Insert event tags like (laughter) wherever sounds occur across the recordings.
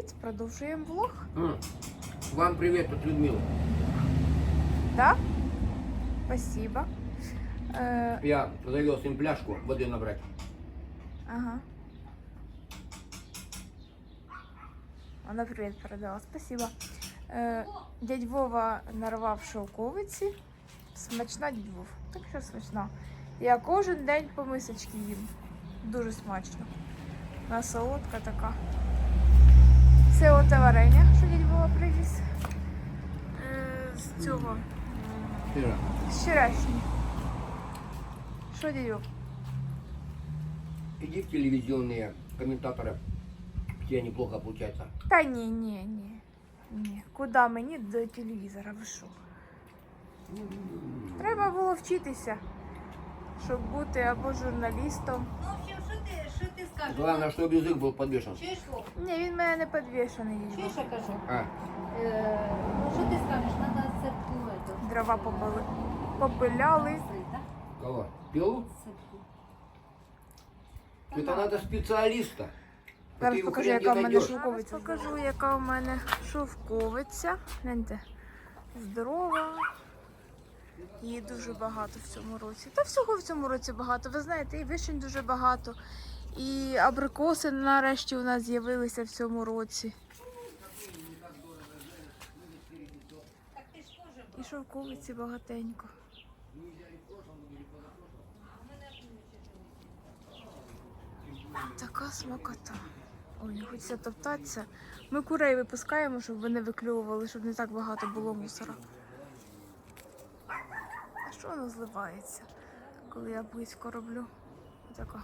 привіт! Продовжуємо влог. М. Вам привет от Людмилы. Да? Спасибо. Е, Я завез им пляжку воды набрать. ага. Вона привіт передала. Спасибо. Е, дядь Вова нарвав шовковиці. Смачна дядь Вов. Так що смачна. Я кожен день по мисочці їм. Дуже смачно. Вона солодка така. Це оте варення, що дядь Вова привіз. Е, з цього. м, Ира, Що дядьок? иди в телевизионные комментаторы. У тебя неплохо получается. Та ні, ні, ні. Ні. Куди мені до телевізора? Ви що? Треба було вчитися, щоб бути або журналістом. Главное, чтобы язык был подвешен. Чуєш, Вов? Ні, він в мене не підвішений. Чуєш, я кажу? А, Е, ну, що ти скажеш? Надо цепку, эту, Дрова побили. Попиляли. носить, да? кого? Пилу? Цепку. Это надо специалиста. А Зараз ты его покажу, хрен яка в где мене найдешь. шовковиця. Покажу, яка в мене шовковиця. Гляньте. Здорова. Її дуже багато в цьому році. Та всього в цьому році багато. Ви знаєте, і вишень дуже багато. і абрикоси нарешті у нас з'явилися в цьому році. І шовковиці багатенько. Така смакота. Ой, хочеться топтатися. Ми курей випускаємо, щоб вони виклювували, щоб не так багато було мусора. А що воно зливається, коли я близько роблю? Отака.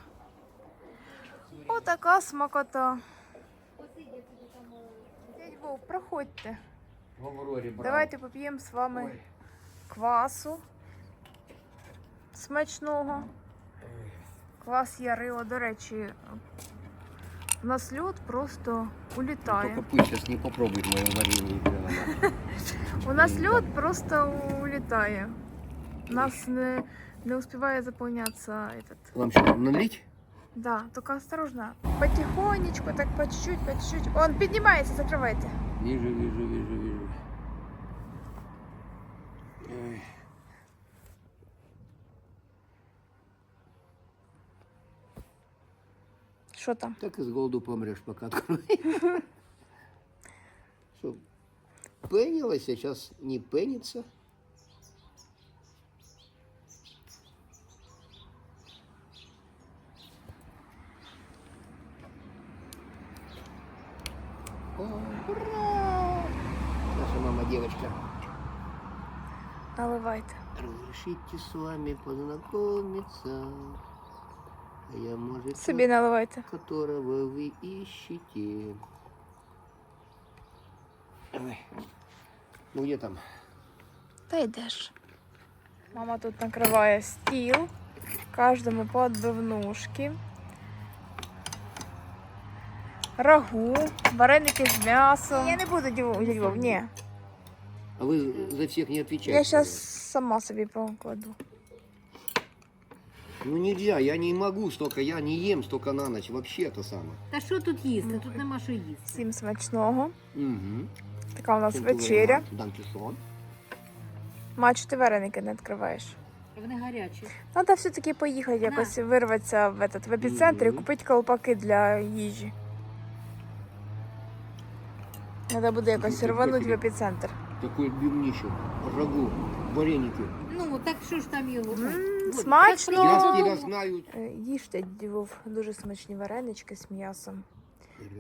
Отака смакота. Дядь Вов, проходьте. Давайте поп'ємо з вами квасу смачного. Квас Ярила, до речі, у нас льод просто улітає. Пусть сейчас не попробует мое варенье. У нас льод просто улітає. У нас не, не успіває заповнятися этот. Вам что, налить? Да, только осторожно. Потихонечку, так по чуть-чуть, по чуть-чуть. Он піднімається, закривайте. Вижу, вижу, вижу, вижу. Ой. Що там? Так и с голоду помрешь, пока открой. (laughs) Что, пенилась, а сейчас не пенится? О, ура! Наша мама девочка. Наливайте. Разрешите с вами познакомиться. А я, может, Собі наливайте. которого вы ищете. Ой. Ну где там? Та йдеш. Мама тут накриває стіл. Кожному по отбивнушки. Рагу, вареники з м'ясом. Я не буду дівов, ні. А вы за всех не отвечаете. Я зараз сама собі покладу. Ну нельзя, я не могу столько, я не ем столько на ночь, вообще то самое. Та що тут їсти? Тут нема що їсти. Всім смачного. Угу. Така у нас вечеря. Мачу, ти вареники не відкриваєш. Вони гарячі. Треба все-таки поїхати, якось вирватися в, этот, в епіцентр і купити колпаки для їжі. Треба буде якось Ну, рванути в профілі. епіцентр. Такой бивнище, рагу, вареники. Ну, так що ж там його? М, Вот, смачно! так Я, приємно. я знаю. Е, Їжте, дівов, дуже смачні варенички з м'ясом.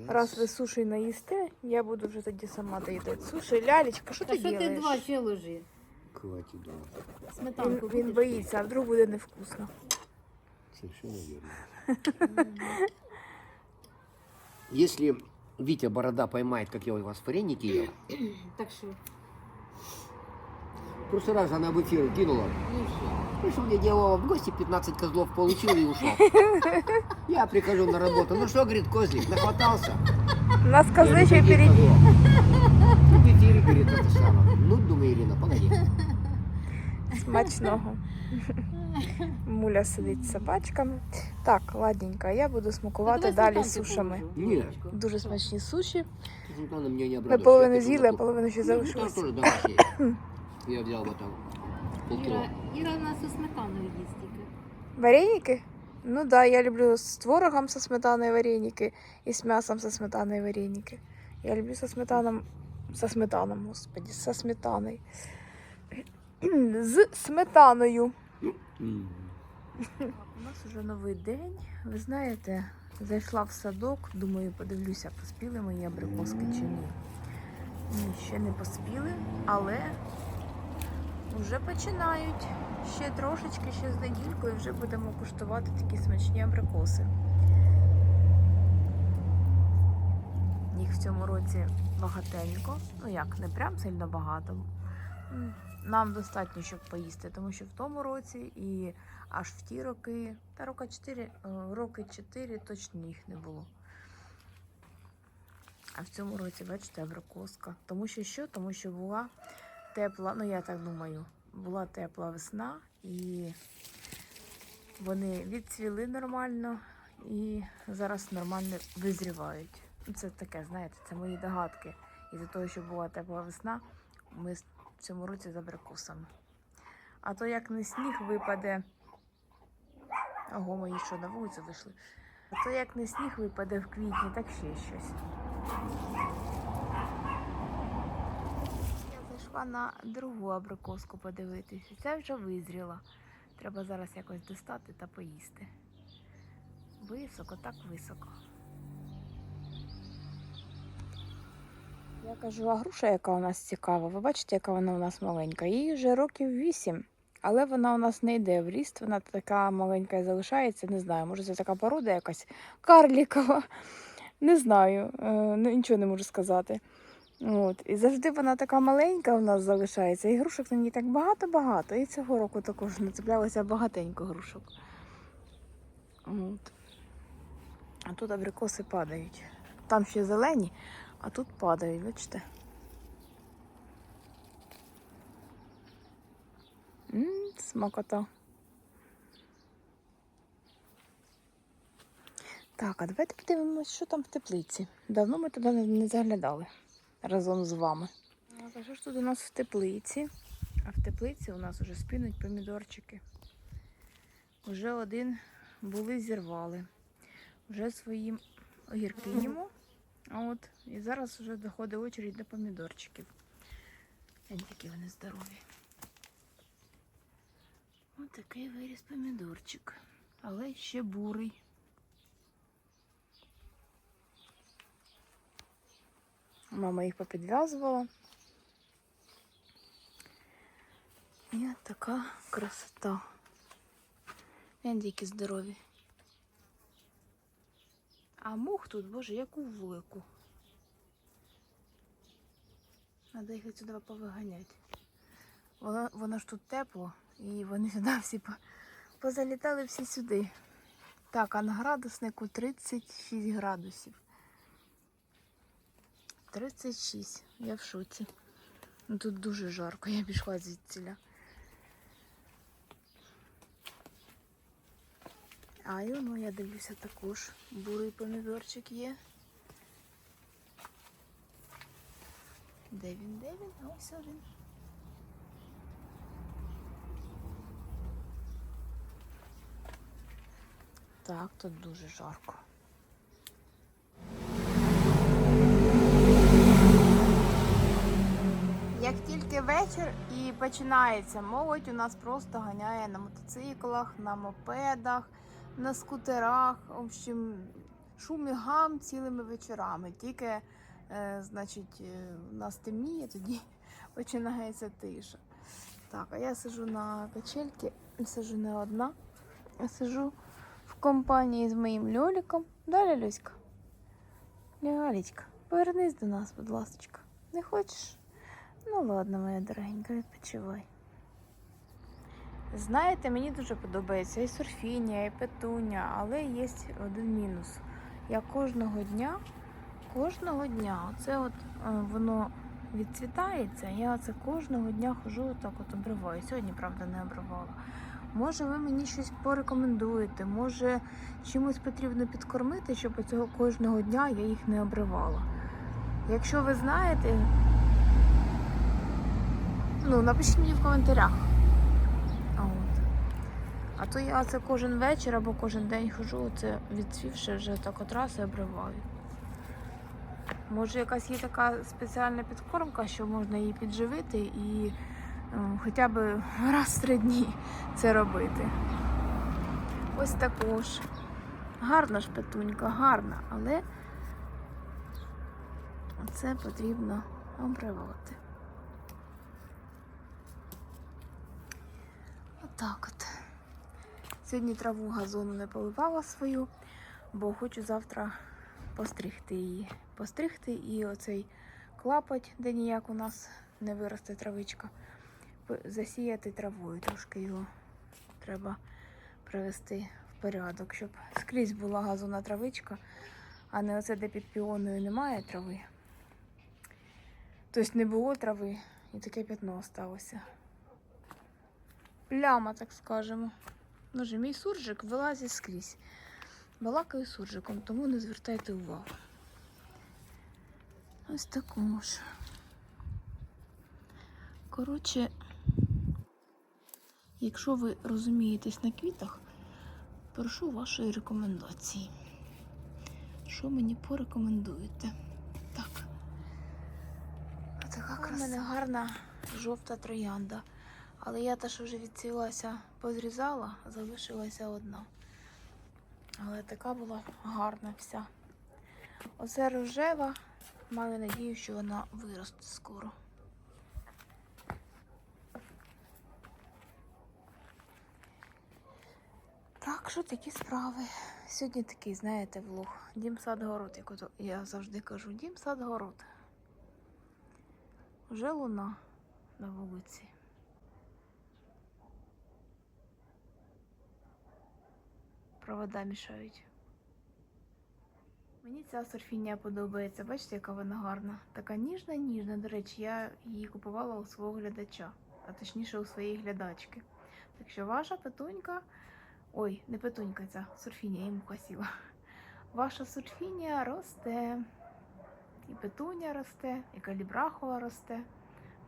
Раз ви суші наїсте, я буду вже тоді сама доїдати. Суші, лялечка, що Та ти що ти два робиш? ще ложи? Хватит, да. Він, Сметанку він будеш? боїться, а вдруг буде невкусно. Совершенно верно. (laughs) Если Витя Борода поймает, как я у вас вареники ел, (clears throat) Так що? в прошлый раз она в эфир кинула. Ну? Пришел мне дело в гости, 15 козлов получил и ушел. (laughs) Я прихожу на работу. Ну что, говорит, козлик, нахватался? У нас Я козли говорю, ще «Каких впереді. козлов?» Ну, в эфире, говорит, это самое. Ну, думаю, Ирина, погоди. Смачного. (laughs) Муля сидить з собачками. Так, ладненько, я буду смакувати далі сушами. Ні. Дуже смачні суші. Ми половину з'їли, а половину ще Ну, залишилось. (coughs) Я там полкило. Іра, Іра у нас у сметаною їсть тільки. Вареники? Ну да, я люблю с творогом со сметаной вареники и с мясом со сметаной вареники. Я люблю со сметаном, со сметаном, господи, со сметаной. (coughs) З сметаною. У нас уже новий день. Ви знаєте, зайшла в садок, думаю, подивлюся, поспіли мої абрикоски чи ні. Ні, ще не поспіли, але вже починають. Ще трошечки, ще з недількою вже будемо куштувати такі смачні абрикоси. Їх в цьому році багатенько. Ну як, не прям сильно багато. Нам достатньо, щоб поїсти, тому що в тому році і аж в ті роки, та роки 4, е, роки 4 точно їх не було. А в цьому році, бачите, абрикоска. Тому що що? Тому що була тепла, ну я так думаю, була тепла весна і вони відцвіли нормально і зараз нормально визрівають. Це таке, знаєте, це мої догадки. І за того, що була тепла весна, ми в цьому році з абрикосами. А то як не сніг випаде. Ого, мої що на вулицю вийшли. А то як не сніг випаде в квітні, так ще щось. Я зайшла на другу абрикоску подивитися. Це вже визріла. Треба зараз якось достати та поїсти. Високо, так високо. Я кажу, а груша, яка у нас цікава. Ви бачите, яка вона у нас маленька. Їй вже років вісім. Але вона у нас не йде в ріст, вона така маленька і залишається. Не знаю, може це така порода якась карлікова. Не знаю, е, ну, нічого не можу сказати. От. І завжди вона така маленька у нас залишається. І грушок на ній так багато-багато. І цього року також нацеплялося багатенько грушок. От. А тут абрикоси падають. Там ще зелені, а тут падають, бачите? М, смакота. Так, а давайте подивимось, що там в теплиці. Давно ми туди не- заглядали разом з вами. А що ж тут у нас в теплиці? А в теплиці у нас вже спінуть помідорчики. Уже один були зірвали. Вже свої огірки (clears throat) їмо. От і зараз вже доходить очередь до помідорчиків. Які вони здорові. Ось такий виріс помідорчик. Але ще бурий. Мама їх попідв'язувала. І така красота. Гляньте, які здорові. А мух тут, боже, яку велику. Надо їх сюди повиганяти. Воно, воно ж тут тепло, і вони сюди всі позалітали всі сюди. Так, а на градуснику 36 градусів. 36. Я в шоці. Ну тут дуже жарко, я пішла звідсіля. А і воно, я дивлюся також. Бурий помідорчик є. Де він, де він? Ось він. Так, тут дуже жарко. Як тільки вечір і починається, молодь у нас просто ганяє на мотоциклах, на мопедах, на скутерах. В общем, шум і гам цілими вечорами. Тільки, е, значить, е, у нас темніє, тоді (laughs) починається тиша. Так, а я сижу на качельці, сижу не одна, я сижу в компанії з моїм Льоліком. Да, Лялюська? Лялечка, повернись до нас, будь ласка. Не хочеш? Ну ладно, моя дорогенька, відпочивай. Знаєте, мені дуже подобається і сурфіння, і петуня, але є один мінус. Я кожного дня, кожного дня, оце от е, воно відцвітається, я це кожного дня хожу отак от обриваю. Сьогодні, правда, не обривала. Може, ви мені щось порекомендуєте, може чимось потрібно підкормити, щоб цього кожного дня я їх не обривала. Якщо ви знаєте, ну напишіть мені в коментарях. А то я це кожен вечір або кожен день хожу, це відцвівши вже так от раз і обриваю. Може, якась є така спеціальна підкормка, що можна її підживити і е, хоча б раз в три дні це робити. Ось також. Гарна ж петунька, гарна, але це потрібно обривати. Отак от. Сьогодні траву газону не поливала свою, бо хочу завтра постригти її. Постригти і оцей клапоть, де ніяк у нас не виросте травичка, засіяти травою. Трошки його треба привести в порядок, щоб скрізь була газона травичка, а не оце, де під піоною немає трави. Тобто не було трави і таке п'ятно осталося. Пляма, так скажемо. Ну же, мій суржик вилазить скрізь. Балакаю суржиком, тому не звертайте увагу. Ось такому ж. Коротше, якщо ви розумієтесь на квітах, прошу вашої рекомендації. Що мені порекомендуєте? Так. Така краса. У мене гарна жовта троянда. Але я та, що вже відцілася, позрізала, залишилася одна. Але така була гарна вся. Оце рожева. Маю надію, що вона виросте скоро. Так, що такі справи. Сьогодні такий, знаєте, влог. Дім сад город, як я завжди кажу, дім сад город. Вже луна на вулиці. Провода мішають. Мені ця сорфінія подобається. Бачите, яка вона гарна. Така ніжна, ніжна. До речі, я її купувала у свого глядача, а точніше у своєї глядачки. Так що ваша петунька. Ой, не петунька ця, сурфінія, я йому косіла. Ваша сурфінія росте. І петуня росте, і калібрахова росте.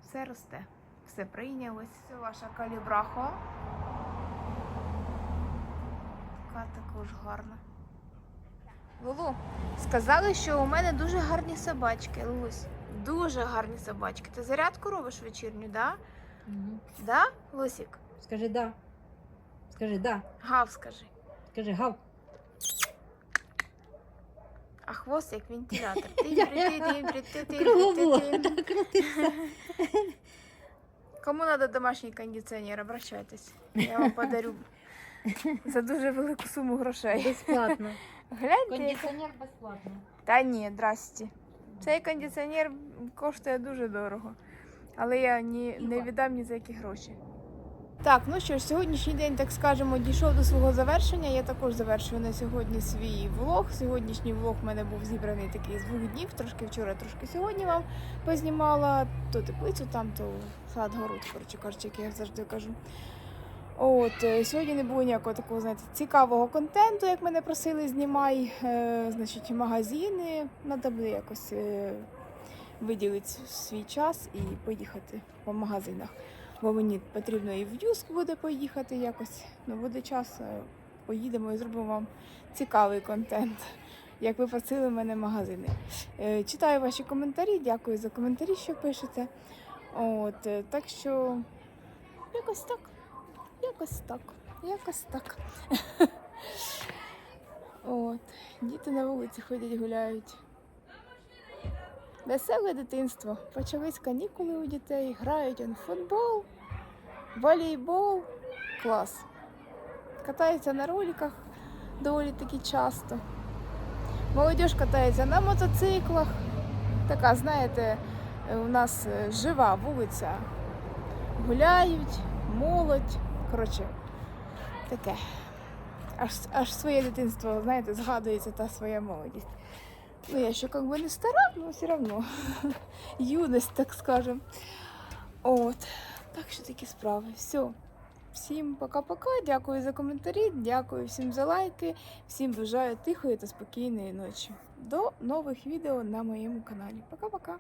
Все росте. Все прийнялось. Це ваша калібрахова. Така також гарна. Лулу, сказали, що у мене дуже гарні собачки, Лусь. Дуже гарні собачки. Ти зарядку робиш вечірню, да? Мгм. Да, Лусік? Скажи да. Скажи да. Гав, скажи. Скажи гав. А хвост як вентилятор. (laughs) (laughs) Крутиться. Кому треба домашній кондиціонер, обращайтесь. Я вам (laughs) подарю (laughs) за дуже велику суму грошей. Безплатно. (laughs) Гляньте. Кондиціонер безплатно. Та ні, здрасті. Цей кондиціонер коштує дуже дорого. Але я ні, не віддам ні за які гроші. Так, ну що ж, сьогоднішній день, так скажемо, дійшов до свого завершення. Я також завершую на сьогодні свій влог. Сьогоднішній влог в мене був зібраний такий з двох днів, трошки вчора, трошки сьогодні вам познімала. То теплицю там, то сад город, коротше кажучи, як я завжди кажу. От е, сьогодні не було ніякого такого, знаєте, цікавого контенту, як мене просили, знімай. Е, значить, магазини. Треба буде якось е, виділити свій час і поїхати по магазинах. Бо мені потрібно і в Юск буде поїхати якось. Ну, буде час, е, поїдемо і зробимо вам цікавий контент. Як ви просили в мене магазини. Е, читаю ваші коментарі, дякую за коментарі, що пишете. От, е, так що якось так. Якось так. Якось так. (laughs) От. Діти на вулиці ходять, гуляють. Веселе дитинство. Почались канікули у дітей, грають он футбол, волейбол. Клас. Катаються на роликах доволі таки часто. Молодіж катається на мотоциклах. Така, знаєте, у нас е, жива вулиця. Гуляють, молодь. Коротше, таке. Аж, аж своє дитинство, знаєте, згадується та своя молодість. Ну, я ще бы не стара, но все равно. (laughs) Юность, так скажем. От. Так що такі справи. Все. Всім пока-пока. Дякую за коментарі, дякую всім за лайки. Всім бажаю тихої та спокійної ночі. До нових відео на моєму каналі. Пока-пока.